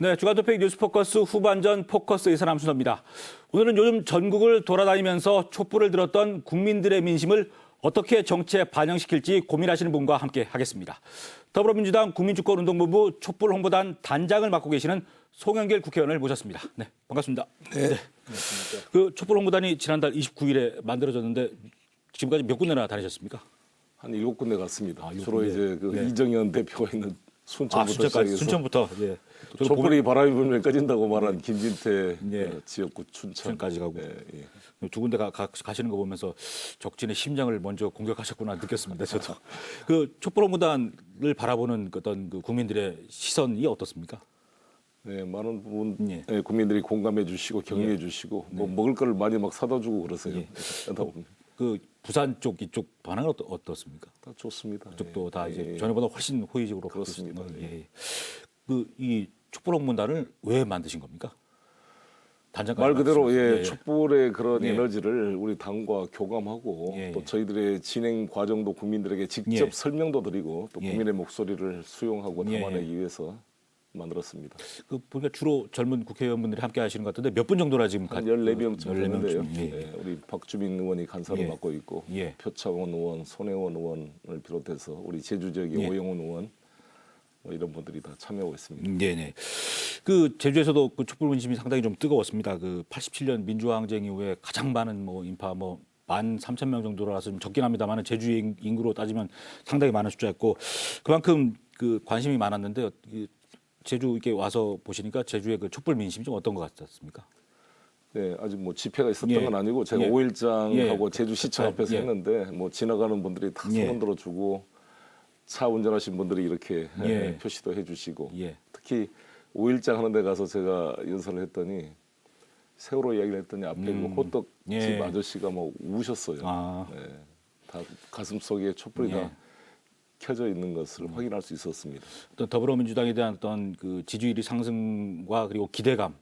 네, 주간 토픽 뉴스 포커스 후반전 포커스 이사람 순서입니다. 오늘은 요즘 전국을 돌아다니면서 촛불을 들었던 국민들의 민심을 어떻게 정치에 반영시킬지 고민하시는 분과 함께 하겠습니다. 더불어민주당 국민주권운동본부 촛불 홍보단 단장을 맡고 계시는 송영길 국회의원을 모셨습니다. 네, 반갑습니다. 네. 그 촛불 홍보단이 지난달 29일에 만들어졌는데 지금까지 몇 군데나 다니셨습니까? 한 일곱 군데 갔습니다. 아, 주로 군데. 이제 그 네. 이정현 대표가 있는 순천부터 아, 순천까지 순천부터 예. 저도 보면 촛불이 바람이 불면 꺼진다고 말한 김진태 예. 어, 지역구 춘천 춘천까지 가고. 예, 예. 두 군데 가, 가, 가시는 거 보면서 적진의 심장을 먼저 공격하셨구나 느꼈습니다. 저도 그 촛불 홍보단을 바라보는 그 어떤 그 국민들의 시선이 어떻습니까? 네, 많은 부분 예. 예, 국민들이 공감해 주시고 격려해 주시고 뭐 먹을 거를 많이 막 사다 주고 그러세요. 예. 그 부산 쪽 이쪽 반응은 어떠, 어떻습니까? 다 좋습니다. 그쪽도 예. 다 이제 예. 전에보다 훨씬 호의적으로 그렇습니다. 바뀌었습니다. 예. 그이 촛불 홍보단을 왜 만드신 겁니까? 단장까지 말 그대로 만드셨어요. 예, 촛불의 그런 예. 에너지를 우리 당과 교감하고 예, 또 예. 저희들의 진행 과정도 국민들에게 직접 예. 설명도 드리고 또 예. 국민의 목소리를 수용하고 예, 담아내기 위해서 만들었습니다. 그 보니까 주로 젊은 국회의원분들이 함께 하시는 것 같은데 몇 분 정도나 지금 한 가- 14명쯤 14명 되는데요. 쯤, 예. 예, 우리 박주민 의원이 간사를 예. 맡고 있고 예. 표창원 의원, 손혜원 의원을 비롯해서 우리 제주 지역의 예. 오영훈 의원 뭐 이런 분들이 다 참여하고 있습니다. 음, 네네. 그 제주에서도 그 촛불 문심이 상당히 좀 뜨거웠습니다. 그 87년 민주화 항쟁 이후에 가장 많은 뭐 인파 뭐 만 삼천 명 정도라서 좀 적긴 합니다만은 제주 인- 인구로 따지면 상당히 많은 숫자였고 그만큼 그 관심이 많았는데 이 제주 이렇게 와서 보시니까 제주의 그 촛불 민심이 좀 어떤 것 같았습니까? 네, 아직 뭐 집회가 있었던 예. 건 아니고 제가 예. 5일장하고 예. 제주시청 아, 앞에서 예. 했는데 뭐 지나가는 분들이 다 예. 손흔 들어주고 차 운전하신 분들이 이렇게 예. 예, 표시도 해주시고 예. 특히 5일장 하는 데 가서 제가 연설을 했더니 세월호 이야기를 했더니 앞에 그 호떡집 예. 아저씨가 막 우셨어요. 아. 네, 다 가슴 속에 촛불이 예. 다 켜져 있는 것을 확인할 수 있었습니다. 어떤 더불어민주당에 대한 어떤 그 지지율이 상승과 그리고 기대감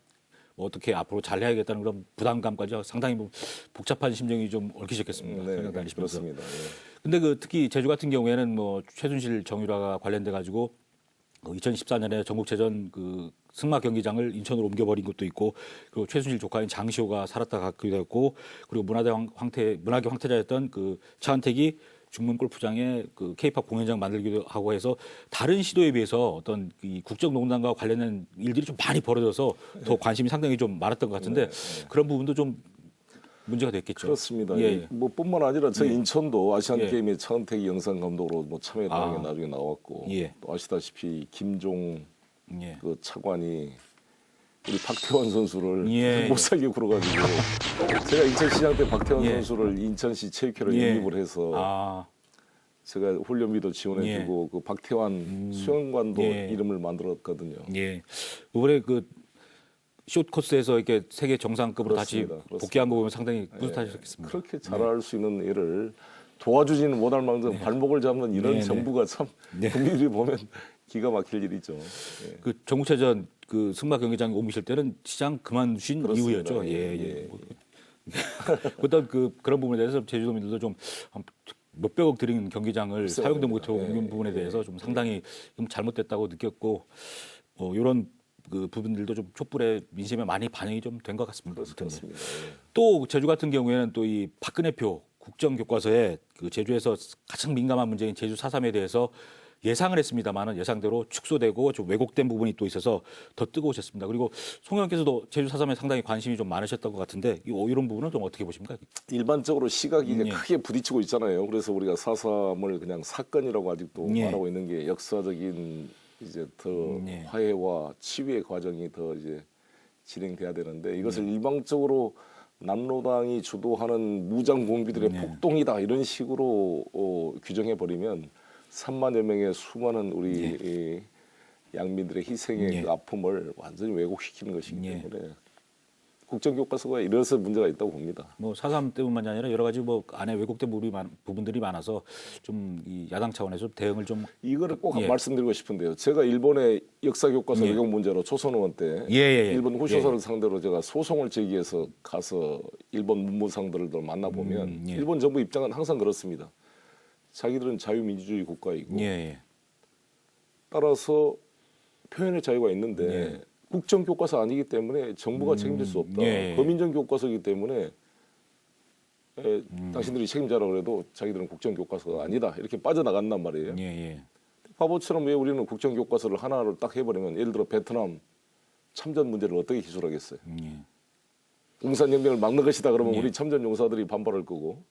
뭐 어떻게 앞으로 잘 해야겠다는 그런 부담감까지 상당히 뭐 복잡한 심정이 좀 얽히셨겠습니다. 네. 그렇습니다. 예. 근데 그 특히 제주 같은 경우에는 뭐 최순실 정유라가 관련돼 가지고 2014년에 전국체전 그 승마 경기장을 인천으로 옮겨버린 것도 있고 그리고 최순실 조카인 장시호가 살았다 가기도 했고 그리고 문화대 황- 황태 문화계 황태자였던 그 차은택이 중문 골프장에 그 케이팝 공연장 만들기도 하고 해서 다른 시도에 비해서 어떤 이 국정농단과 관련된 일들이 좀 많이 벌어져서 더 관심이 상당히 좀 많았던 것 같은데 그런 부분도 좀 문제가 됐겠죠. 그렇습니다. 예, 예. 뭐 뿐만 아니라 저희 인천도 아시안 예. 게임에 차은택이 영상 감독으로 뭐 참여했다는 아. 게 나중에 나왔고 예. 또 아시다시피 김종 예. 그 차관이 우리 박태환 선수를 예. 못 살게 굴어가지고 제가 인천 시장 때 박태환 예. 선수를 인천시 체육회로 예. 영입을 해서 아, 제가 훈련비도 지원해주고 그 박태환 수영관도 예. 이름을 만들었거든요. 예. 이번에 그 숏 코스에서 이렇게 세계 정상급으로 다시 그렇습니다. 그렇습니다. 복귀한 거 보면 상당히 뿌듯하셨겠습니다. 그렇게 잘할 수 있는 일을 도와주지는 못할 만큼 발목을 잡는 이런 네, 네. 정부가 참 네. 국민들이 보면 기가 막힐 일이죠. 예. 그 정무체전 그 승마 경기장 옮기실 때는 시장 그만두신 그렇습니다. 이후였죠. 예, 예, 예. 예. 뭐, 어떤 그 그런 부분에 대해서 제주도민들도 좀 몇백억 들인 경기장을. 사용도 못하고 예, 옮긴 부분에 대해서 좀 상당히 좀 잘못됐다고 느꼈고 어, 이런 그 부분들도 좀 촛불의 민심에 많이 반영이 좀 된 것 같습니다. 그렇습니다. 예. 또 제주 같은 경우에는 또 이 박근혜표 국정교과서에 그 제주에서 가장 민감한 문제인 제주 4.3에 대해서 예상을 했습니다만은 예상대로 축소되고 좀 왜곡된 부분이 또 있어서 더 뜨거우셨습니다. 그리고 송 의원께서도 제주 4.3에 상당히 관심이 좀 많으셨던 것 같은데 이- 어, 이런 부분은 좀 어떻게 보십니까? 일반적으로 시각이 이제 예. 크게 부딪히고 있잖아요. 그래서 우리가 사삼을 그냥 사건이라고 아직도 예. 말하고 있는 게 역사적인 이제 더 예. 화해와 치유의 과정이 더 이제 진행돼야 되는데 이것을 네. 일방적으로 남로당이 주도하는 무장 공비들의 예. 폭동이다 이런 식으로 어, 규정해 버리면 3만여 명의 수많은 우리 이 양민들의 희생의 예. 그 아픔을 완전히 왜곡시키는 것이기 예. 때문에 국정교과서가 이래서 문제가 있다고 봅니다. 뭐4.3 때문만이 아니라 여러 가지 뭐 안에 왜곡된 부분이, 많, 부분들이 많아서 좀 이 야당 차원에서 대응을 좀 이거를 꼭 예. 말씀드리고 싶은데요. 제가 일본의 역사 교과서 예. 외국 문제로 조선 의원 때 예, 예, 예. 일본 후쇼사를 상대로 제가 소송을 제기해서 가서 일본 문무상들을 만나 보면 음, 예. 일본 정부 입장은 항상 그렇습니다. 자기들은 자유민주주의 국가이고 예, 예. 따라서 표현의 자유가 있는데 예. 국정 교과서 아니기 때문에 정부가 책임질 수 없다. 예. 범인정 교과서이기 때문에 에, 음. 당신들이 책임자라 그래도 자기들은 국정 교과서가 아니다 이렇게 빠져나간단 말이에요. 예, 예. 바보처럼 왜 우리는 국정 교과서를 하나를 딱 해버리면 예를 들어 베트남 참전 문제를 어떻게 기술하겠어요? 예. 공산혁명을 막는 것이다 그러면 예. 우리 참전 용사들이 반발할 거고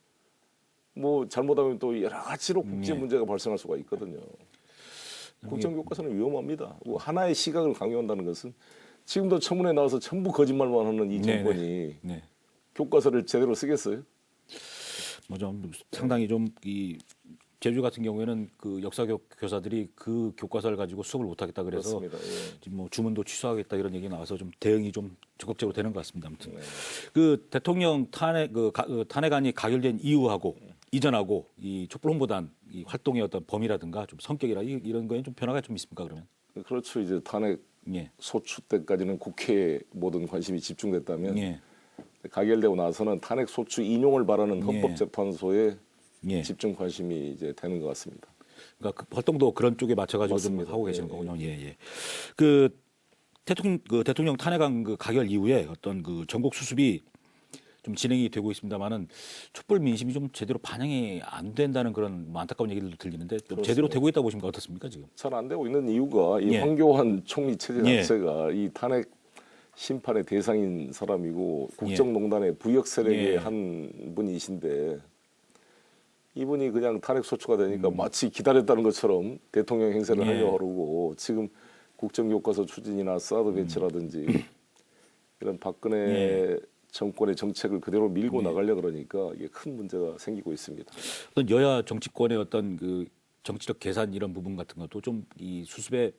뭐 잘못하면 또 여러 가지로 국제 예. 문제가 발생할 수가 있거든요. 국정 교과서는 위험합니다. 뭐 하나의 시각을 강요한다는 것은 지금도 청문회 나와서 전부 거짓말만 하는 이 네, 정권이 네. 교과서를 제대로 쓰겠어요? 뭐 좀 상당히 좀 이 제주 같은 경우에는 그 역사 교, 교사들이 그 교과서를 가지고 수업을 못 하겠다 그래서 그렇습니다. 예. 지금 뭐 주문도 취소하겠다 이런 얘기 나와서 좀 대응이 좀 적극적으로 되는 것 같습니다. 아무튼 네. 그 대통령 탄핵 그, 가, 그 탄핵안이 가결된 이후하고 이전하고 이 촛불 홍보단 이 활동의 어떤 범위라든가 좀 성격이라 이, 이런 거에 좀 변화가 좀 있습니까 그러면? 그렇죠. 이제 탄핵 예. 소추 때까지는 국회에 모든 관심이 집중됐다면 예. 가결되고 나서는 탄핵 소추 인용을 바라는 예. 헌법재판소에 예. 집중 관심이 이제 되는 것 같습니다. 그러니까 그 활동도 그런 쪽에 맞춰가지고 좀 맞습니다. 하고 예, 계시는 예. 거군요. 예, 예. 그 대통령 그 대통령 탄핵안 그 가결 이후에 어떤 그 전국 수습이 좀 진행이 되고 있습니다만은 촛불 민심이 좀 제대로 반영이 안 된다는 그런 뭐 안타까운 얘기들도 들리는데 좀 제대로. 되고 있다고 보십니까 어떻습니까 지금? 잘 안 되고 있는 이유가 이 예. 황교안 총리 체제 예. 자체가 이 탄핵 심판의 대상인 사람이고 국정농단의 부역 세력의 예. 한 분이신데 이분이 그냥 탄핵 소추가 되니까 음. 마치 기다렸다는 것처럼 대통령 행세를 예. 하려 하고 지금 국정교과서 추진이나 사드 배치라든지 이런 박근혜 음. 예. 정권의 정책을 그대로 밀고 나가려 그러니까 이게 큰 문제가 생기고 있습니다. 어떤 여야 정치권의 어떤 그 정치적 계산 이런 부분 같은 것도 좀 이 수습에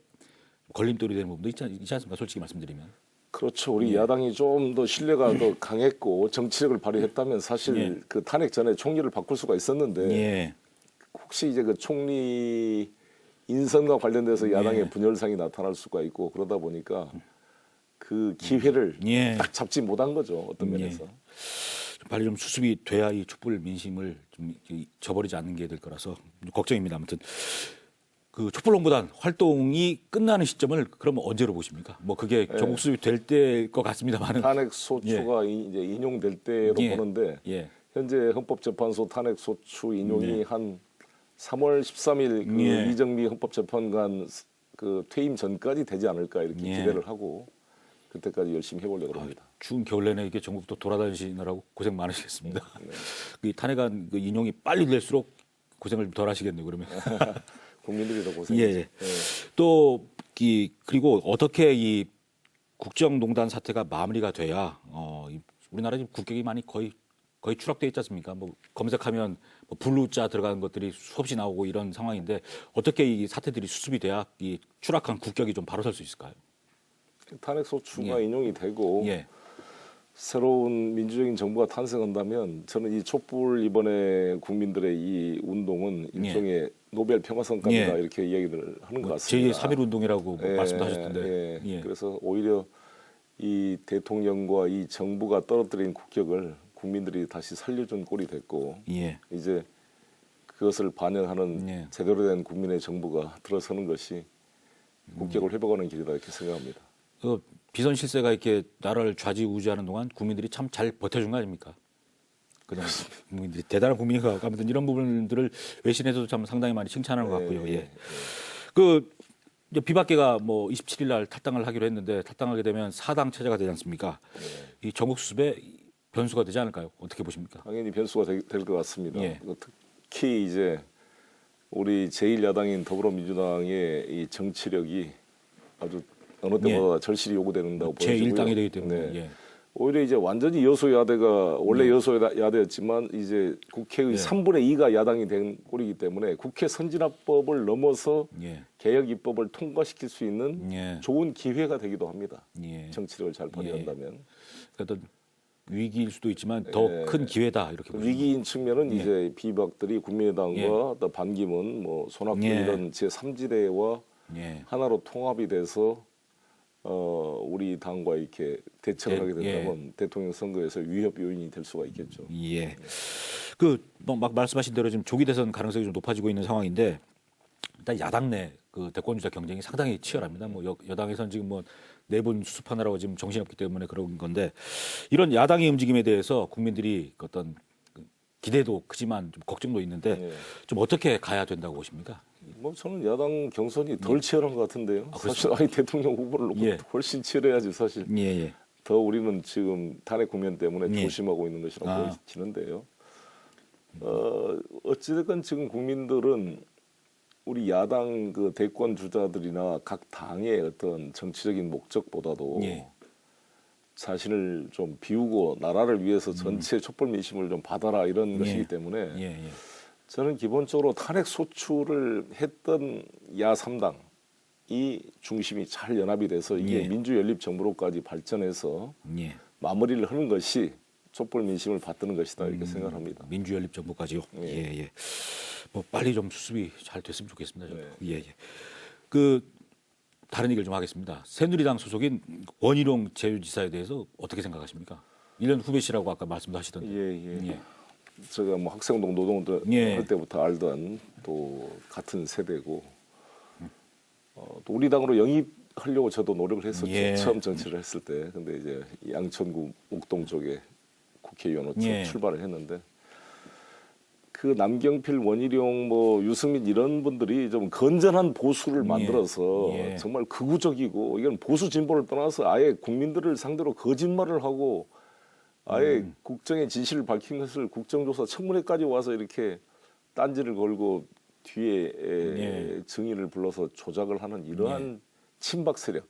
걸림돌이 되는 부분도 있지, 않- 있지 않습니까? 솔직히 말씀드리면. 그렇죠. 우리 야당이 좀 더 신뢰가 더 강했고 정치력을 발휘했다면 사실 예. 그 탄핵 전에 총리를 바꿀 수가 있었는데 예. 혹시 이제 그 총리 인선과 관련돼서 야당의 예. 분열상이 나타날 수가 있고 그러다 보니까 그 기회를 예. 딱 잡지 못한 거죠 어떤 예. 면에서. 좀 빨리 좀 수습이 돼야 이 촛불 민심을 좀 이- 저버리지 않는 게 될 거라서 좀 걱정입니다. 아무튼 그 촛불 홍보단 활동이 끝나는 시점을 그러면 언제로 보십니까? 뭐 그게 예. 전국 수습이 될 때일 것 같습니다만은 탄핵 소추가 이- 이제 인용될 때로 예. 보는데 예. 현재 헌법재판소 탄핵 소추 인용이 한 3월 13일 그 예. 이정미 헌법재판관 그 퇴임 전까지 되지 않을까 이렇게 예. 기대를 하고 그때까지 열심히 해보려고 합니다. 추운 겨울 내내 이렇게 전국도 돌아다니시느라고 고생 많으시겠습니다. 네. 그 탄핵안 그 인용이 빨리 될수록 고생을 덜 하시겠네요. 그러면 국민들이 더 예, 고생이죠. 예. 또이 그리고 어떻게 이 국정농단 사태가 마무리가 돼야 어, 이 우리나라 지금 국격이 많이 거의 거의 추락돼 있지 않습니까? 뭐 검색하면 뭐 블루자 들어가는 것들이 수없이 나오고 이런 상황인데 어떻게 이 사태들이 수습이 돼야 이 추락한 국격이 좀 바로 설 수 있을까요? 탄핵 소추가 예. 인용이 되고 예, 새로운 민주적인 정부가 탄생한다면 저는 이 촛불 이번에 국민들의 이 운동은 일종의 노벨 평화성감이다 예. 이렇게 이야기를 하는 것뭐 같습니다. 제3일 운동이라고 뭐 예, 말씀도 하셨던데 예. 예. 그래서 오히려 이 대통령과 이 정부가 떨어뜨린 국격을 국민들이 다시 살려준 꼴이 됐고 예. 이제 그것을 반영하는 예. 제대로 된 국민의 정부가 들어서는 것이 음. 국격을 회복하는 길이다 이렇게 생각합니다. 그 비선 실세가 이렇게 나라를 좌지우지하는 동안 국민들이 참 잘 버텨준 거 아닙니까? 그냥 국민들이 대단한 같고 아무튼 이런 부분들을 외신에서도 참 상당히 많이 칭찬하는 것 같고요. 예. 그 이제 비박계가 뭐 27일 날 탈당을 하기로 했는데 탈당하게 되면 사당 체제가 되지 않습니까? 이 전국 수습에 변수가 되지 않을까요? 어떻게 보십니까? 당연히 변수가 될 것 같습니다. 예. 그 특히 이제 우리 제1야당인 더불어민주당의 이 정치력이 아주 어느 때보다 절실히 요구된다고 예. 제 보여지고요. 1당이 되기 때문에 네. 예. 오히려 이제 완전히 여소야대가 원래 여소야대였지만 이제 국회의 예. 3분의 2가 야당이 된 꼴이기 때문에 국회 선진화법을 넘어서 예. 개혁 입법을 통과시킬 수 있는 예. 좋은 기회가 되기도 합니다. 예. 정치력을 잘 발휘한다면 어떤 위기일 수도 있지만 더 예. 큰 기회다 이렇게 그 보시면 위기인 측면은 예. 이제 비박들이 국민의당과 예. 또 반기문, 뭐 손학규 예. 이런 제 3지대와 예. 하나로 통합이 돼서 어 우리 당과 이렇게 대척을 예, 하게 된다면 대통령 선거에서 위협 요인이 될 수가 있겠죠. 예. 그막 말씀하신 대로 지금 조기 대선 가능성이 좀 높아지고 있는 상황인데 일단 야당 내 그 대권 주자 경쟁이 상당히 치열합니다. 뭐 여, 여당에서는 지금 뭐 내분 수습하느라고 지금 정신없기 때문에 그런 건데 이런 야당의 움직임에 대해서 국민들이 그 어떤 그 기대도 크지만 좀 걱정도 있는데 예. 좀 어떻게 가야 된다고 보십니까? 뭐 저는 야당 경선이 덜 치열한 것 같은데요. 아, 사실 아니 대통령 후보를 놓고 예. 훨씬 치열해야지 사실. 예, 예. 더 우리는 지금 탄핵 국면 때문에 예. 조심하고 있는 것이라고 아. 보여지는데요. 어, 어찌됐건 지금 국민들은 우리 야당 그 대권 주자들이나 각 당의 어떤 정치적인 목적보다도 예. 자신을 좀 비우고 나라를 위해서 전체 촛불 민심을 좀 받아라 이런 음. 예. 것이기 때문에 예, 예. 저는 기본적으로 탄핵 소추를 했던 야 3당이 중심이 잘 연합이 돼서 이게 예. 민주연립 정부로까지 발전해서 예. 마무리를 하는 것이 촛불 민심을 받드는 것이다 이렇게 생각합니다. 민주연립 정부까지요. 예, 예. 예. 뭐 빨리 좀 수습이 잘 됐으면 좋겠습니다. 저도. 네. 예, 예. 그 다른 얘기를 좀 하겠습니다. 새누리당 소속인 원희룡 제주지사에 대해서 어떻게 생각하십니까? 1년 후배시라고 아까 말씀도 하시던데. 예, 예. 예. 제가 뭐 학생운동 노동운동 예. 할 때부터 알던 또 같은 세대고 어, 또 우리 당으로 영입하려고 저도 노력을 했었죠. 예. 처음 정치를 했을 때. 근데 이제 양천구 옥동 쪽에 국회의원으로 첫 예. 출발을 했는데 그 남경필, 원희룡, 뭐 유승민 이런 분들이 좀 건전한 보수를 예. 만들어서 예. 정말 극우적이고 이건 보수 진보를 떠나서 아예 국민들을 상대로 거짓말을 하고 아예 음. 국정의 진실을 밝힌 것을 국정조사 청문회까지 와서 이렇게 딴지를 걸고 뒤에 에, 예. 증인을 불러서 조작을 하는 이러한 친박 세력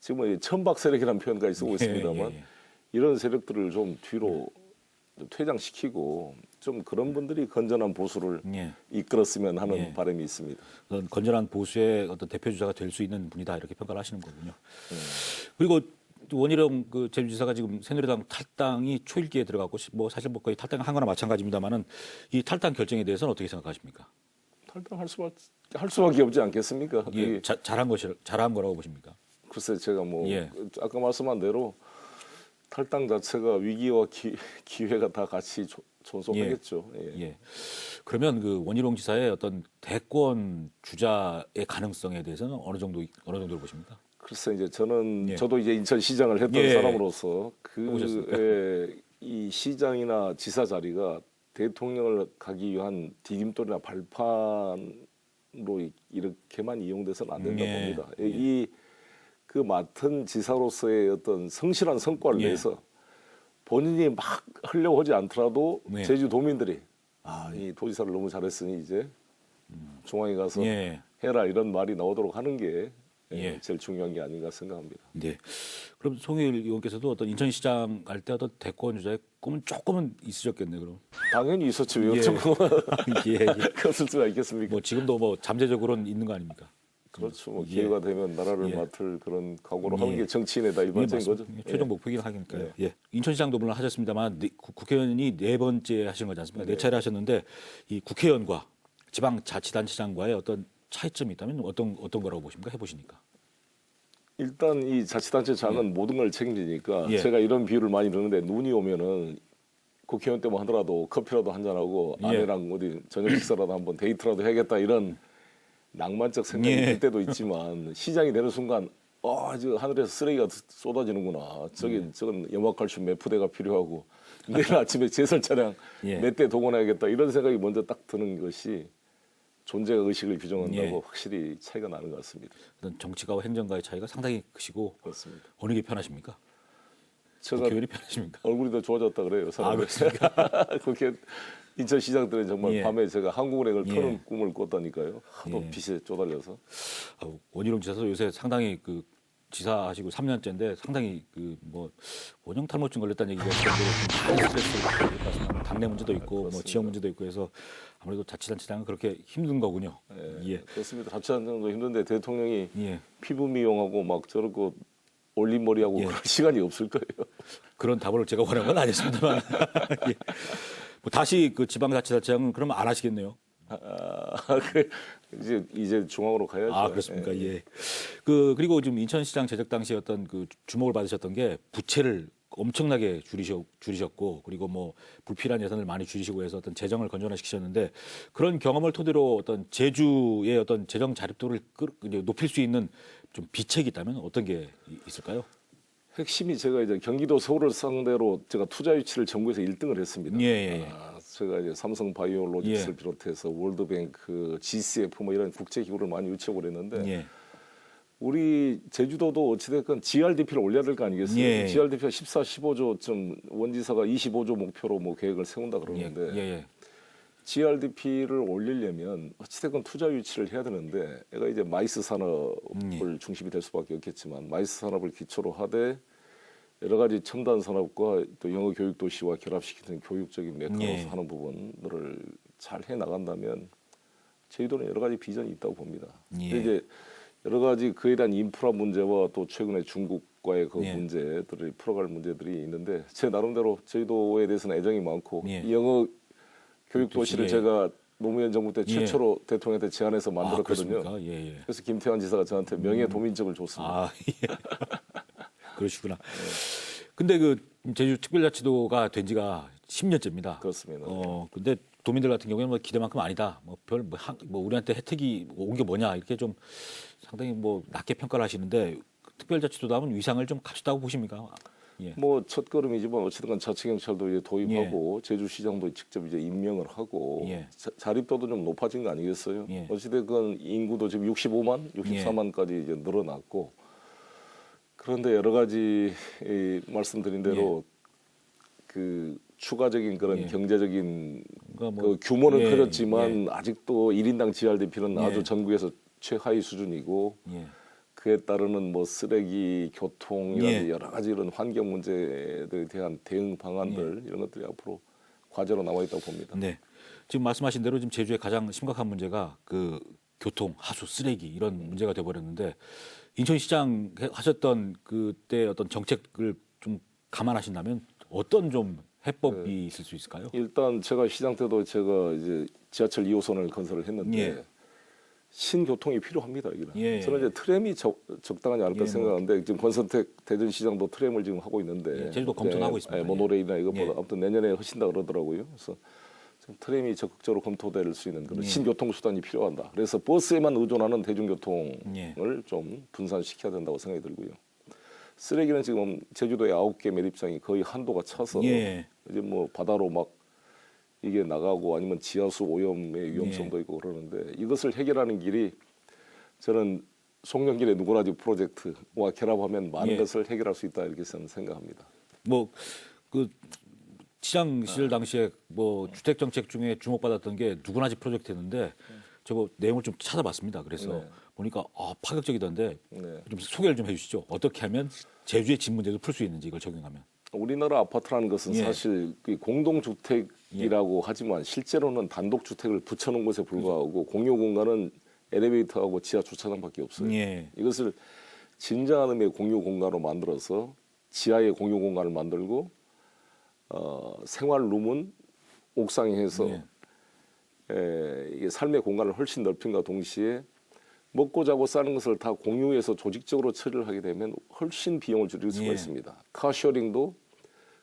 지금은 천박 세력이라는 표현까지 쓰고 있습니다만 예, 예, 예. 이런 세력들을 좀 뒤로 좀 퇴장시키고 좀 그런 분들이 건전한 보수를 예. 이끌었으면 하는 예. 바람이 있습니다. 건전한 보수의 어떤 대표 주자가 될 수 있는 분이다 이렇게 평가를 하시는 거군요. 네. 그리고 또 원희룡 그 제주지사가 지금 새누리당 탈당이 초일기에 들어갔고 뭐 사실 뭐 거의 탈당한 거나 마찬가지입니다만은 이 탈당 결정에 대해서는 어떻게 생각하십니까? 탈당할 수밖에 할 수밖에 없지 않겠습니까? 예, 자, 잘한 것이 잘한 거라고 보십니까? 글쎄 제가 뭐 예. 아까 말씀한 대로 탈당 자체가 위기와 기, 기회가 다 같이 조- 존속하겠죠. 예. 예. 그러면 그 원희룡 지사의 어떤 대권 주자의 가능성에 대해서는 어느 정도 어느 정도로 보십니까? 글쎄 이제 저는 예. 저도 이제 인천 시장을 했던 예. 사람으로서 해보셨습니까? 그이 시장이나 지사 자리가 대통령을 가기 위한 디딤돌이나 발판으로 이- 이렇게만 이용돼서는 안 된다 예. 봅니다. 이그 맡은 지사로서의 어떤 성실한 성과를 예. 내서 본인이 막 하려고 하지 않더라도 예. 제주 도민들이 아 이 도지사를 너무 잘했으니 이제 중앙에 가서 예. 해라 이런 말이 나오도록 하는 게 예, 예. 제일 중요한 게 아닌가 생각합니다. 네. 그럼 송일 의원께서도 어떤 인천시장 갈 때 어떤 대권 주자의 꿈은 조금은 있으셨겠네요. 그럼. 당연히 있었죠. 왜 예. 없죠? 예, 예. 없을 수가 있겠습니까? 뭐 지금도 뭐 잠재적으로는 있는 거 아닙니까? 그렇죠. 뭐 예. 기회가 되면 나라를 예. 맡을 그런 각오로 예. 하는 게 정치인의 다 일반적인 예, 거죠. 맞습니다. 최종 예. 목표이긴 하니까요. 예. 인천시장도 물론 하셨습니다만 네, 국- 국회의원이 네 번째 하신 거지 않습니까? 네 차례 하셨는데 이 국회의원과 지방자치단체장과의 어떤 차이점이 있다면 어떤 어떤 거라고 보십니까? 해보시니까. 일단 이 자치단체 장은 모든 걸 책임지니까 예. 제가 이런 비유를 많이 듣는데 눈이 오면은 국회의원 때만 하더라도 커피라도 한잔 하고 예. 아내랑 어디 저녁 식사라도 한번 데이트라도 해야겠다 이런 낭만적 생각이 예. 들 때도 있지만 시장이 되는 순간 아, 저 하늘에서 쓰레기가 쏟아지는구나. 저기 음. 저건 염화칼슘 몇 부대가 필요하고 내일 아침에 제설 차량 예. 몇대 동원해야겠다 이런 생각이 먼저 딱 드는 것이 존재가 의식을 규정한다고 예. 확실히 차이가 나는 것 같습니다. 어떤 정치가와 행정가의 차이가 상당히 크시고 그렇습니다. 어느 게 편하십니까? 제가 국회의원이 편하십니까? 얼굴이 더 좋아졌다 그래요. 아, 그렇습니까? 그렇게 인천 시장 때는 정말 예. 밤에 제가 한국은행을 예. 터는 꿈을 꿨다니까요. 하도 예. 빛에 쪼달려서. 아, 원희룡 지사도 요새 상당히 그 지사 하시고 3년째인데 상당히 그 뭐 원형 탈모증 걸렸다는 얘기가 것 같습니다. 당내 문제도 있고 뭐 그렇습니다. 지역 문제도 있고 해서 아무래도 자치단체장은 그렇게 힘든 거군요. 예. 예. 그렇습니다. 자치단장도 힘든데 대통령이 예. 피부 미용하고 막 저렇고 올림머리하고 예. 그럴 시간이 없을 거예요. 그런 답을 제가 원한 건 아니었습니다만 예. 뭐 다시 그 지방자치단체장은 그러면 안 하시겠네요. 아, 그 이제 이제 중앙으로 가야죠. 아 그렇습니까? 예. 그 그리고 지금 인천시장 제적 당시 어떤 그 주목을 받으셨던 게 부채를 엄청나게 줄이셨, 줄이셨고 그리고 뭐 불필요한 예산을 많이 줄이시고 해서 어떤 재정을 건전화시키셨는데 그런 경험을 토대로 어떤 제주의 어떤 재정 자립도를 끌- 높일 수 있는 좀 비책이 있다면 어떤 게 이- 있을까요? 핵심이 제가 이제 경기도 서울을 상대로 제가 투자 유치를 전국에서 1등을 했습니다. 예, 예, 예. 아, 제가 이제 삼성 바이오로직스를 예. 비롯해서 월드뱅크, GCF 뭐 이런 국제 기구를 많이 유치하고 그랬는데 예. 우리 제주도도 어찌됐건 GRDP를 올려야 될 거 아니겠어요? 예. GRDP가 14, 15조쯤 원지사가 25조 목표로 뭐 계획을 세운다 예, 그러는데 예, 예. GRDP를 올리려면 어찌됐건 투자 유치를 해야 되는데 얘가 이제 마이스 산업을 음, 중심이 될 수밖에 없겠지만 마이스 산업을 기초로 하되 여러 가지 첨단 산업과 또 영어 교육 도시와 결합시키는 교육적인 메커로서 예. 하는 부분들을 잘 해 나간다면 저희도는 여러 가지 비전이 있다고 봅니다. 예. 근데 이제 여러 가지 그에 대한 인프라 문제와 또 최근에 중국과의 그 예. 문제들을 풀어갈 문제들이 있는데 제 나름대로 저희도에 대해서는 애정이 많고 예. 이 영어 교육 도시를 예. 제가 노무현 정부 때 예. 최초로 대통령한테 제안해서 아, 만들었거든요. 그렇습니까? 예, 예. 그래서 김태환 지사가 저한테 명예 도민증을 줬습니다. 아, 예. 그러시구나. 근데 그 제주 특별자치도가 된 지가 10년째입니다. 그렇습니다. 어, 근데 도민들 같은 경우에는 뭐 기대만큼 아니다. 뭐 별뭐뭐 우리한테 혜택이 온 게 뭐냐 이렇게 좀 상당히 뭐 낮게 평가를 하시는데 특별자치도다운 위상을 좀 갖췄다고 보십니까? 예. 뭐 첫걸음이지만 어쨌든 자치 경찰도 이제 도입하고 제주시장도 직접 이제 임명을 하고 예. 자, 자립도도 좀 높아진 거 아니겠어요? 예. 어찌됐건 인구도 지금 65만, 64만까지 이제 늘어났고 그런데 여러 가지 이 말씀드린 대로 그 추가적인 그런 예. 경제적인 그러니까 뭐 그 규모는 예, 커졌지만 아직도 1인당 GRDP는 예. 아주 전국에서 최하위 수준이고 예. 그에 따르는 뭐 쓰레기, 교통이라든지 예. 여러 가지 이런 환경 문제들에 대한 대응 방안들 이런 것들이 앞으로 과제로 남아 있다고 봅니다. 네. 지금 말씀하신 대로 지금 제주의 가장 심각한 문제가 그 교통, 하수, 쓰레기 이런 문제가 돼 버렸는데 인천시장 해- 하셨던 그때 어떤 정책을 좀 감안하신다면 어떤 좀 해법이 네. 있을 수 있을까요? 일단 제가 시장 때도 제가 이제 지하철 2호선을 건설을 했는데 예. 신교통이 필요합니다. 여기는. 예. 저는 이제 트램이 적, 적당하지 않을까 예, 뭐. 생각하는데 지금 권선택 대전시장도 트램을 지금 하고 있는데 예, 제주도 검토는 하고 있습니다. 예, 모노레일이나 이것보다 예. 아무튼 내년에 하신다 그러더라고요. 그래서 트램이 적극적으로 검토될 수 있는 그런 예. 신교통 수단이 필요하다. 그래서 버스에만 의존하는 대중교통을 예. 좀 분산시켜야 된다고 생각이 들고요. 쓰레기는 지금 제주도에 아홉 개 매립장이 거의 한도가 차서 예. 이제 뭐 바다로 막 이게 나가고 아니면 지하수 오염의 예. 위험성도 있고 그러는데 이것을 해결하는 길이 저는 송년길의 누구나지 프로젝트와 결합하면 많은 예. 것을 해결할 수 있다 이렇게 저는 생각합니다. 뭐그 시장 시절 당시에 뭐 주택 정책 중에 주목받았던 게 누구나지 프로젝트였는데 저거 내용을 좀 찾아봤습니다. 그래서 네. 보니까 아 파격적이던데 네. 좀 소개를 좀 해주시죠. 어떻게 하면 제주의 집 문제도 풀 수 있는지 이걸 적용하면. 우리나라 아파트라는 것은 예. 사실 그 공동주택이라고 하지만 실제로는 단독주택을 붙여놓은 것에 불과하고 공유 공간은 엘리베이터하고 지하 주차장밖에 없어요. 예. 이것을 진정한 의미의 공유 공간으로 만들어서 지하에 공유 공간을 만들고 어, 생활 룸은 옥상에 해서 예. 에, 이게 삶의 공간을 훨씬 넓힌과 동시에 먹고 자고 싸는 것을 다 공유해서 조직적으로 처리를 하게 되면 훨씬 비용을 줄일 수가 예. 있습니다. 카셔링도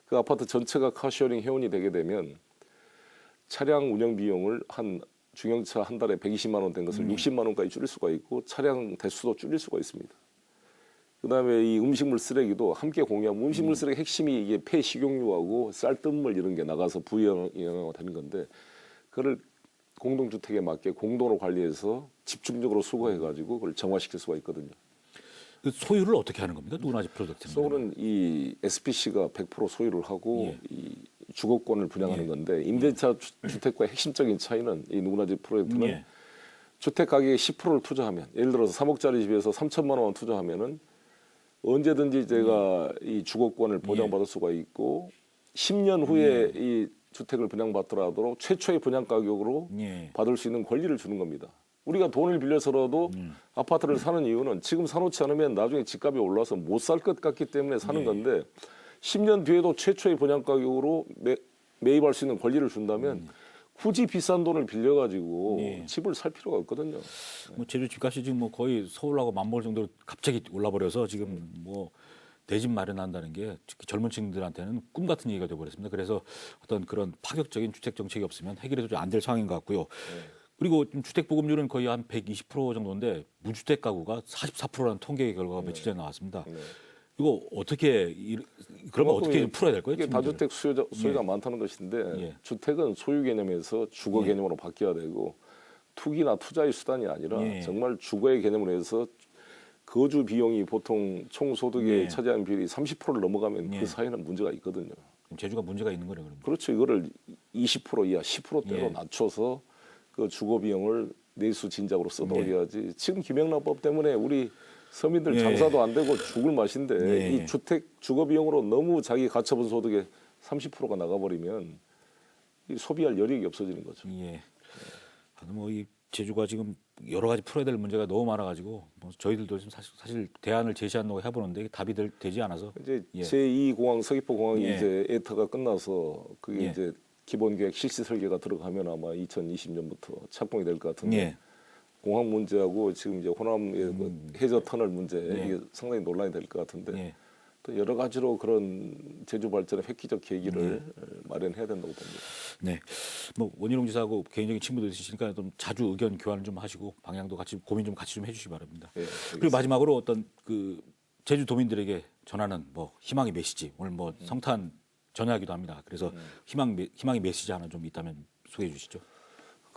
그 아파트 전체가 카셔링 회원이 되게 되면 차량 운영 비용을 한 중형차 한 달에 120만 원 된 것을 60만 원까지 줄일 수가 있고 차량 대수도 줄일 수가 있습니다. 그다음에 이 음식물 쓰레기도 함께 공유하면 음식물 쓰레기 핵심이 이게 폐 식용유하고 쌀뜨물 이런 게 나가서 부영향이 되는 건데 그걸 공동주택에 맞게 공동으로 관리해서 집중적으로 수거해 가지고 그걸 정화시킬 수가 있거든요. 그 소유를 어떻게 하는 겁니까? 누구나지 프로젝트는. 서울은 이 SPC가 100% 소유를 하고 예. 이 주거권을 분양하는 예. 건데 임대차 주- 주택과의 핵심적인 차이는 이 누구나 집 프로젝트는 예. 주택 가격의 10%를 투자하면 예를 들어서 3억짜리 집에서 3천만 원 투자하면은 언제든지 제가 이 주거권을 보장받을 수가 있고 10년 후에 이 주택을 분양받더라도 최초의 분양 가격으로 예. 받을 수 있는 권리를 주는 겁니다. 우리가 돈을 빌려서라도 음. 아파트를 사는 이유는 지금 사놓지 않으면 나중에 집값이 올라서 못 살 것 같기 때문에 사는 예. 건데 10년 뒤에도 최초의 분양 가격으로 매, 매입할 수 있는 권리를 준다면 굳이 비싼 돈을 빌려가지고 음. 예. 집을 살 필요가 없거든요. 뭐 제주 집값이 지금 뭐 거의 서울하고 맞먹을 정도로 갑자기 올라버려서 지금 뭐 대집 마련한다는 게 특히 젊은 층들한테는 꿈 같은 얘기가 되어버렸습니다. 그래서 어떤 그런 파격적인 주택 정책이 없으면 해결해도 안 될 상황인 것 같고요. 그리고 지금 주택 보급률은 거의 한 120% 정도인데 무주택 가구가 44%라는 통계 결과가 며칠 전에 나왔습니다. 네. 이거 어떻게 이- 그러면 어떻게 풀어야 될까요? 이게 주민들은? 다주택 수요자, 소유가 많다는 것인데 예. 주택은 소유 개념에서 주거 예. 개념으로 바뀌어야 되고 투기나 투자의 수단이 아니라 예. 정말 주거의 개념으로 해서 거주 비용이 보통 총 소득의 예. 차지하는 비율이 30%를 넘어가면 예. 그 사이에는 문제가 있거든요. 제주가 문제가 있는 거네요. 그러면. 그렇죠. 이거를 20% 이하 10%대로 예. 낮춰서 그 주거 비용을 내수 진작으로 예. 써버려야지. 지금 김영란법 때문에 우리 서민들 예. 장사도 안 되고 죽을 맛인데 예. 이 주택 주거 비용으로 너무 자기 가처분 소득의 30%가 나가버리면 이 소비할 여력이 없어지는 거죠. 예. 뭐이 제주가 지금 여러 가지 풀어야 될 문제가 너무 많아가지고 뭐 저희들도 지금 사실, 사실 대안을 제시하려고 해보는데 답이 될, 되지 않아서 이제 예. 제2 공항 서귀포 공항이 예. 이제 에터가 끝나서 그게 예. 이제 기본 계획 실시 설계가 들어가면 아마 2020년부터 착공이 될 것 같은데 예. 공항 문제하고 지금 이제 호남의 그 해저 터널 문제 예. 이게 상당히 논란이 될 것 같은데 예. 또 여러 가지로 그런 제주 발전의 획기적 계기를 예. 마련해야 된다고 봅니다. 네. 뭐 원희룡 지사하고 개인적인 친분도 있으시니까 좀 자주 의견 교환을 좀 하시고 방향도 같이 고민 좀 같이 좀 해주시기 바랍니다. 예, 그리고. 마지막으로 어떤 그 제주 도민들에게 전하는 뭐 희망의 메시지 오늘 뭐 음. 성탄 전야기도 합니다. 그래서 희망 메- 희망의 메시지 하나 좀 있다면 소개해 주시죠.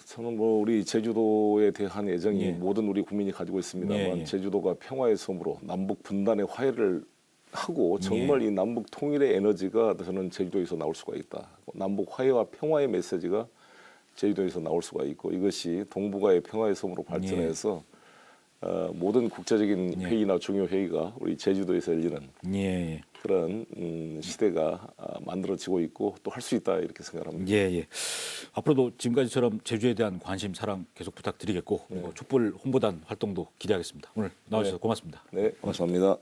저는 뭐 우리 제주도에 대한 애정이 예. 모든 우리 국민이 가지고 있습니다만 예, 예. 제주도가 평화의 섬으로 남북 분단의 화해를 하고 정말 예. 이 남북 통일의 에너지가 저는 제주도에서 나올 수가 있다. 남북 화해와 평화의 메시지가 제주도에서 나올 수가 있고 이것이 동북아의 평화의 섬으로 발전해서 어, 모든 국제적인 예. 회의나 중요 회의가 우리 제주도에서 열리는 예. 그런 음, 시대가 아, 만들어지고 있고 또 할 수 있다 이렇게 생각합니다. 예, 예. 앞으로도 지금까지처럼 제주에 대한 관심, 사랑 계속 부탁드리겠고 그리고 촛불 홍보단 활동도 기대하겠습니다. 오늘 나와주셔서 네. 고맙습니다. 네, 감사합니다.